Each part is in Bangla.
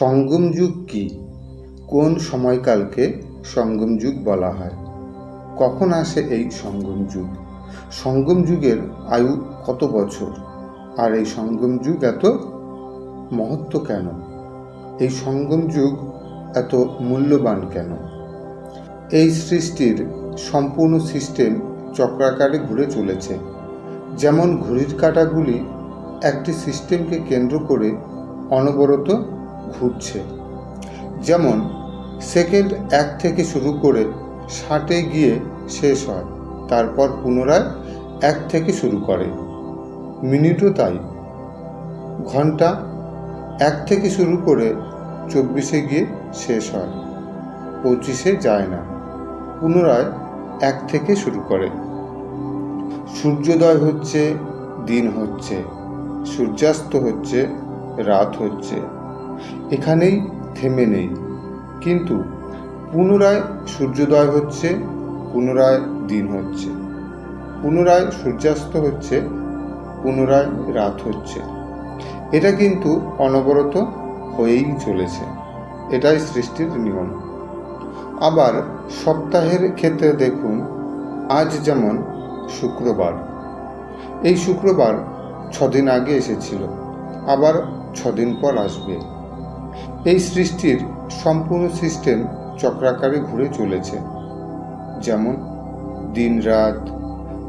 সঙ্গম যুগ কি? কোন সময়কালকে সঙ্গম যুগ বলা হয়? কখন আসে এই সঙ্গম যুগ? সঙ্গম যুগের আয়ু কত বছর? আর এই সঙ্গম যুগ এত মহত্ব কেন? এই সঙ্গম যুগ এত মূল্যবান কেন? এই সৃষ্টির সম্পূর্ণ সিস্টেম চক্রাকারে ঘুরে চলেছে। যেমন ঘড়ির কাঁটাগুলি একটি সিস্টেমকে কেন্দ্র করে অনবরত ঘুরছে যেমন সেকেন্ড এক থেকে শুরু করে ষাটে গিয়ে শেষ হয়, তারপর পুনরায় এক থেকে শুরু করে। মিনিটও তাই। ঘণ্টা এক থেকে শুরু করে চব্বিশে গিয়ে শেষ হয়, পঁচিশে যায় না, পুনরায় এক থেকে শুরু করে। সূর্যোদয় হচ্ছে, দিন হচ্ছে, সূর্যাস্ত হচ্ছে, রাত হচ্ছে। এখানেই থেমে নেই। কিন্তু পুনরায় সূর্যোদয় হচ্ছে, পুনরায় দিন হচ্ছে। পুনরায় সূর্যাস্ত হচ্ছে, পুনরায় রাত হচ্ছে। এটা কিন্তু অনবরত হয়েই চলেছে। এটাই সৃষ্টির নিয়ম। আবার সপ্তাহের ক্ষেত্রে দেখুন, আজ যেমন শুক্রবার। এই শুক্রবার ছদিন আগে এসেছিল, আবার ছদিন পর আসবে। এই সৃষ্টির সম্পূর্ণ সিস্টেম চক্রাকারে ঘুরে চলেছে। যেমন দিন রাত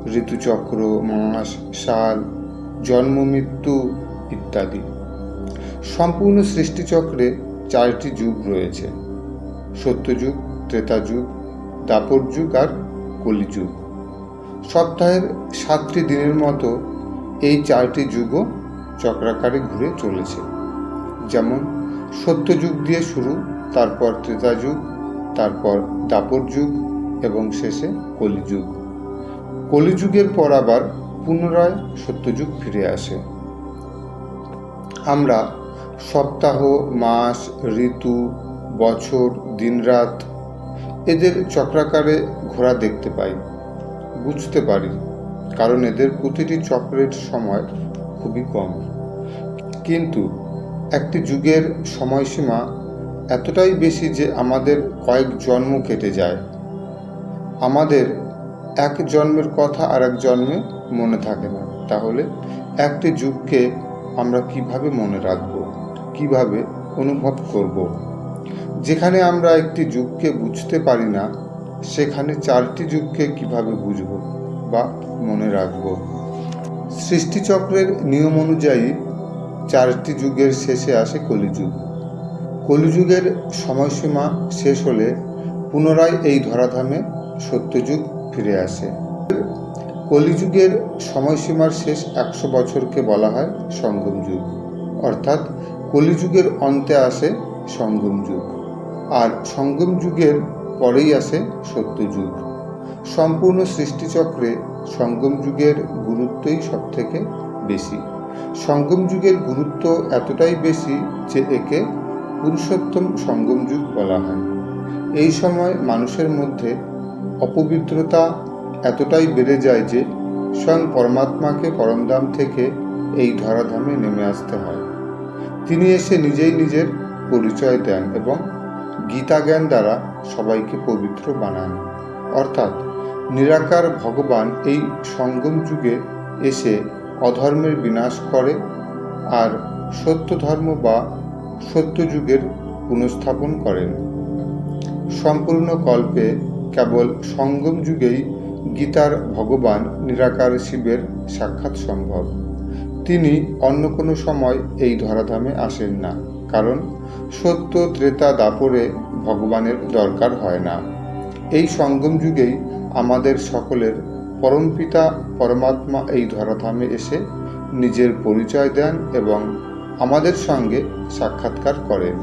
ঋতুচক্র, মাস, সাল, জন্ম, মৃত্যু ইত্যাদি। সম্পূর্ণ সৃষ্টিচক্রে চারটি যুগ রয়েছে। সত্যযুগ যুগ দাপর যুগ আর কলিযুগ। সপ্তাহের সাতটি দিনের মতো এই চারটি যুগও চক্রাকারে ঘুরে চলেছে। যেমন সত্যযুগ দিয়ে শুরু, তারপর ত্রেতা যুগ তারপর দাপর যুগ এবং শেষে কলিযুগ। কলিযুগের পর আবার পুনরায় সত্যযুগ ফিরে আসে। আমরা সপ্তাহ, মাস, ঋতু, বছর, দিনরাত এদের চক্রাকারে ঘোরা দেখতে পাই। বুঝতে পারি, কারণ এদের প্রতিটি চক্রের সময় খুবই কম। কিন্তু একটি যুগের সময়সীমা এতটাই বেশি যে আমাদের কয়েক জন্ম কেটে যায়। আমাদের এক জন্মের কথা আর এক জন্মে মনে থাকে না। তাহলে একটি যুগকে আমরা কীভাবে মনে রাখব, কীভাবে অনুভব করব? যেখানে আমরা একটি যুগকে বুঝতে পারি না, সেখানে চারটি যুগকে কীভাবে বুঝব বা মনে রাখব? সৃষ্টিচক্রের নিয়ম অনুযায়ী চারটি যুগের শেষে আসে কলিযুগ। কলিযুগের সময়সীমা শেষ হলে পুনরায় এই ধরাধামে সত্যযুগ ফিরে আসে। কলিযুগের সময়সীমার শেষ একশো বছরকে বলা হয় সঙ্গম যুগ। অর্থাৎ কলিযুগের অন্তে আসে সঙ্গম যুগ। আর সঙ্গম যুগের পরেই আসে সত্যযুগ। সম্পূর্ণ সৃষ্টিচক্রে সঙ্গম যুগের গুরুত্বই সবথেকে বেশি। সঙ্গম যুগের গুরুত্ব এতটাই বেশি যে একে পুরুষোত্তম সঙ্গম যুগ বলা হয়। এই সময় মানুষের মধ্যে অপবিত্রতা এতটাই বেড়ে যায় যে স্বয়ং পরমাত্মাকে পরমধাম থেকে এই ধরাধামে নেমে আসতে হয়। তিনি এসে নিজেই নিজের পরিচয় দেন এবং গীতা জ্ঞান দ্বারা সবাইকে পবিত্র বানান। অর্থাৎ নিরাকার ভগবান এই সঙ্গম যুগে এসে অধর্মের বিনাশ করে আর সত্য ধর্ম বা সত্য যুগের পুনঃস্থাপন করেন। সম্পূর্ণ কল্পে কেবল সঙ্গম যুগেই গীতার ভগবান নিরাকার শিবের সাক্ষাৎ সম্ভব। তিনি অন্য কোনো সময় এই ধরাধামে আসেন না, কারণ সত্য ত্রেতা দাপরে ভগবানের দরকার হয় না। এই সঙ্গম যুগেই আমাদের সকলের পরমপিতা, পরমাত্মা এই ধরাধামে এসে নিজের পরিচয় দেন এবং আমাদের সঙ্গে সাক্ষাৎকার করেন।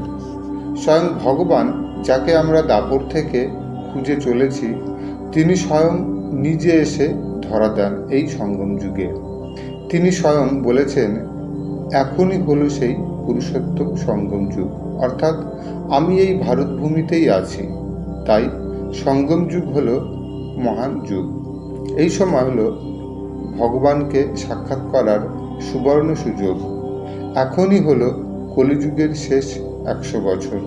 স্বয়ং ভগবান যাকে আমরা দাপর থেকে খুঁজে চলেছি, তিনি স্বয়ং নিজে এসে ধরা দেন এই সঙ্গম যুগে। তিনি স্বয়ং বলেছেন, এখনই হলো সেই পুরুষোত্তম সঙ্গম যুগ। অর্থাৎ আমি এই ভারতভূমিতেই আছি। তাই সঙ্গম যুগ হল মহান যুগ। এই সময় হলো ভগবানকে সাক্ষাৎ করার সুবর্ণ সুযোগ। এখনই হলো কলিযুগের শেষ একশো বছর।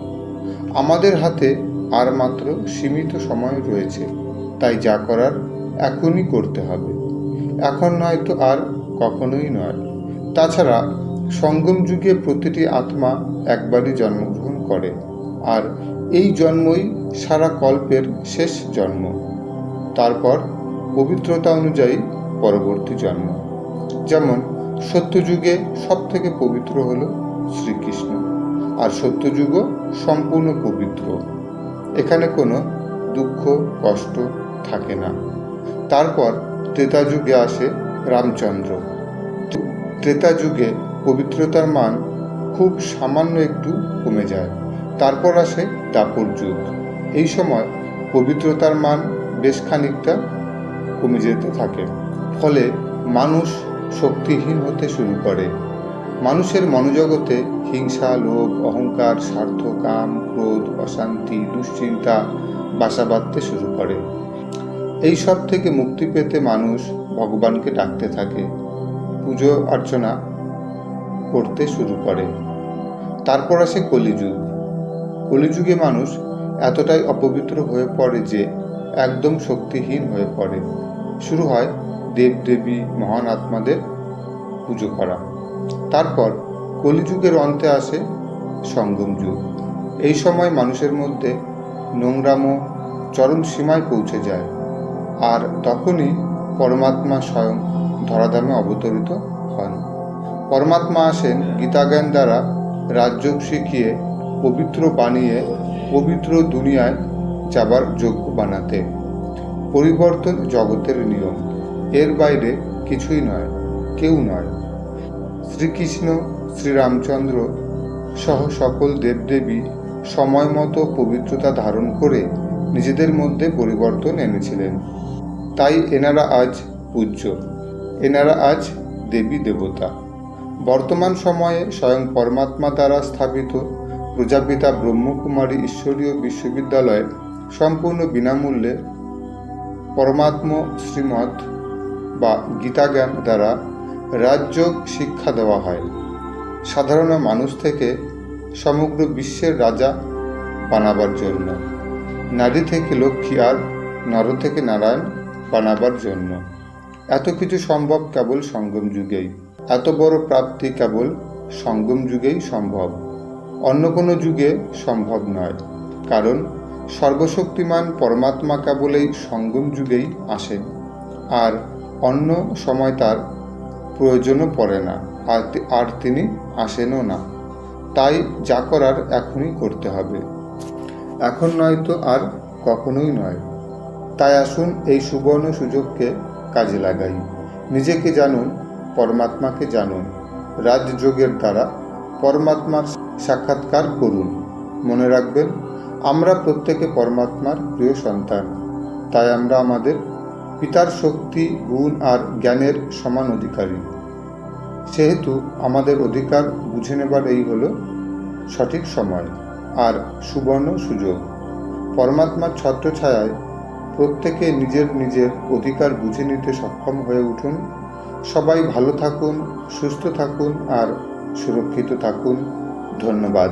আমাদের হাতে আর মাত্র সীমিত সময় রয়েছে, তাই যা করার এখনই করতে হবে। এখন নয়তো আর কখনোই নয়। তাছাড়া সঙ্গম যুগে প্রতিটি আত্মা একবারই জন্মগ্রহণ করে, আর এই জন্মই সারা কল্পের শেষ জন্ম। তারপর পবিত্রতা অনুযায়ী পরবর্তী জন্ম। যেমন, সত্যযুগে সব থেকে পবিত্র হল শ্রীকৃষ্ণ, আর সত্যযুগও সম্পূর্ণ পবিত্র। এখানে কোনো দুঃখ, কষ্ট থাকে না। তারপর ত্রেতা যুগে আসে রামচন্দ্র। ত্রেতা যুগে পবিত্রতার মান খুব সামান্য একটু কমে যায়। তারপর আসে দাপর যুগ। এই সময় পবিত্রতার মান বেশ খানিকটা কমে যেতে থাকে। ফলে মানুষ শক্তিহীন হতে শুরু করে। মানুষের মনোজগতে হিংসা, লোভ, অহংকার, স্বার্থ, কাম, ক্রোধ, অশান্তি, দুশ্চিন্তা বাসা বাঁধতে শুরু করে। এই সব থেকে মুক্তি পেতে মানুষ ভগবানকে ডাকতে থাকে। পুজো অর্চনা করতে শুরু করে। তারপর আসে কলিযুগ। কলিযুগে মানুষ এতটাই অপবিত্র হয়ে পড়ে যে একদম শক্তিহীন হয়ে পড়ে। শুরু হয় দেবদেবী মহান আত্মাদের পুজো করা। তারপর কলিযুগের অন্তে আসে সঙ্গম যুগ। এই সময় মানুষের মধ্যে নোংরামো চরম সীমায় পৌঁছে যায় আর তখনই পরমাত্মা স্বয়ং ধরাধামে অবতরিত হন। পরমাত্মা আসেন গীতাজ্ঞান দ্বারা রাজযোগ শিখিয়ে পবিত্র বানিয়ে পবিত্র দুনিয়ায় যাবার যোগ্য বানাতে। পরিবর্তন জগতের নিয়ম। এর বাইরে কিছুই নয়, কেউ নয়। শ্রীকৃষ্ণ, শ্রীরামচন্দ্র সহ সকল দেবদেবী সময় মতো পবিত্রতা ধারণ করে নিজেদের মধ্যে পরিবর্তন এনেছিলেন। তাই এনারা আজ পূজ্য। এনারা আজ দেবী দেবতা। বর্তমান সময়ে স্বয়ং পরমাত্মা দ্বারা স্থাপিত প্রজাপিতা ব্রহ্মকুমারী ঈশ্বরীয় বিশ্ববিদ্যালয়ে সম্পূর্ণ বিনামূল্যে পরমাত্ম শ্রীমৎ বা গীতাজ্ঞান দ্বারা রাজযোগ শিক্ষা দেওয়া হয়। সাধারণ মানুষ থেকে সমগ্র বিশ্বের রাজা বানাবার জন্য। নারী থেকে লক্ষ্মী আর নর থেকে নারায়ণ বানাবার জন্য। এত কিছু সম্ভব কেবল সঙ্গম যুগেই। এত বড় প্রাপ্তি কেবল সঙ্গম যুগেই সম্ভব। অন্য কোনো যুগে সম্ভব নয়। কারণ সর্বশক্তিমান পরমাত্মা কেবল এই সঙ্গম যুগেই আসেন আর অন্য সময় তার প্রয়োজনও পড়ে না, আর আর তিনি আসেনও না। তাই যা করার এখনই করতে হবে। এখন নয়তো আর কখনোই নয়। তাই আসুন এই সুবর্ণ সুযোগকে কাজে লাগাই। নিজেকে জানুন, পরমাত্মাকে জানুন। রাজযোগের দ্বারা পরমাত্মার সাক্ষাৎকার করুন। মনে রাখবেন আমরা প্রত্যেকে পরমাত্মার প্রিয় সন্তান। তাই আমরা আমাদের পিতার শক্তি, গুণ আর জ্ঞানের সমান অধিকারী। সেহেতু আমাদের অধিকার বুঝে নেবার এই হল সঠিক সময় আর সুবর্ণ সুযোগ। পরমাত্মার ছত্রছায়ায় প্রত্যেকে নিজের নিজের অধিকার বুঝে নিতে সক্ষম হয়ে উঠুন। সবাই ভালো থাকুন, সুস্থ থাকুন আর সুরক্ষিত থাকুন। ধন্যবাদ।